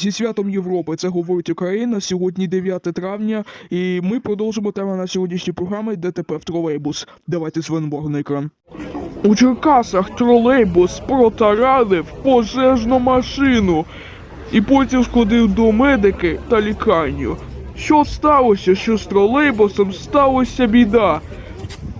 Зі святом Європи це говорить Україна. Сьогодні 9 травня, і ми продовжимо тему на сьогоднішній програмі ДТП в тролейбус. Давайте звернемо на екран. У Черкасах тролейбус протаранив пожежну машину і потім сходив до медики та лікарню. Що сталося? Що з тролейбусом сталося біда?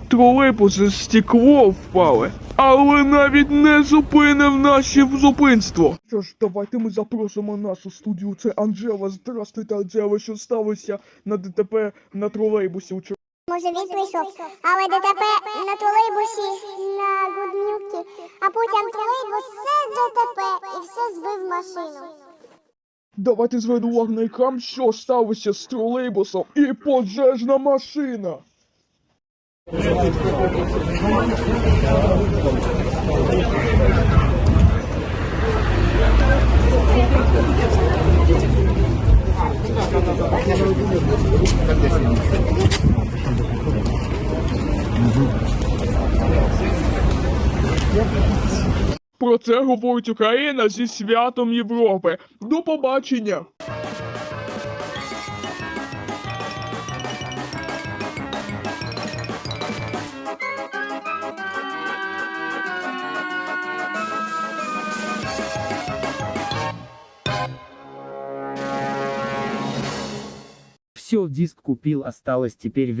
Тролейбус з стекло впали, але навіть не зупинив наші зупинство. Що ж, давайте ми запросимо нашу студію. Це Анжела. Здравствуйте, Анжела. Що сталося на ДТП на тролейбусі у Може він прийшов, але ДТП на тролейбусі на Гудмівці, а потім тролейбус все ДТП і все збив машину. Давайте увагу на екран, що сталося з тролейбусом і пожежна машина. Про це говорить Україна зі святом Європи. До побачення! Все, диск купил, осталось теперь